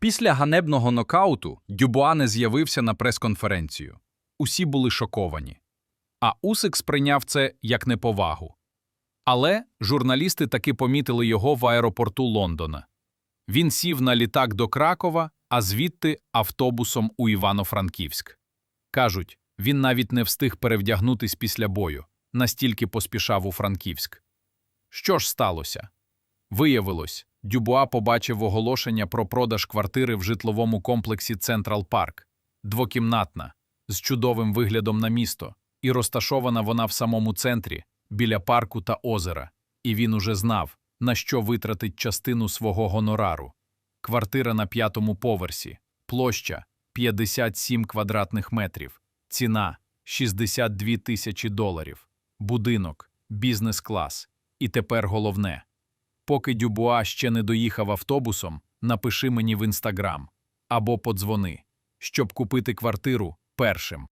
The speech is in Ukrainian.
Після ганебного нокауту Дюбуа не з'явився на прес-конференцію. Усі були шоковані. А Усик сприйняв це як неповагу. Але журналісти таки помітили його в аеропорту Лондона. Він сів на літак до Кракова, а звідти автобусом у Івано-Франківськ. Кажуть, він навіть не встиг перевдягнутись після бою, настільки поспішав у Франківськ. Що ж сталося? Виявилось, Дюбуа побачив оголошення про продаж квартири в житловому комплексі Централ Парк, двокімнатна, з чудовим виглядом на місто, і розташована вона в самому центрі, біля парку та озера, і він уже знав, на що витратить частину свого гонорару. Квартира на п'ятому поверсі, площа 57 квадратних метрів, ціна 62 тисячі доларів, будинок, бізнес-клас. І тепер головне. Поки Дюбуа ще не доїхав автобусом, напиши мені в інстаграм або подзвони, щоб купити квартиру першим.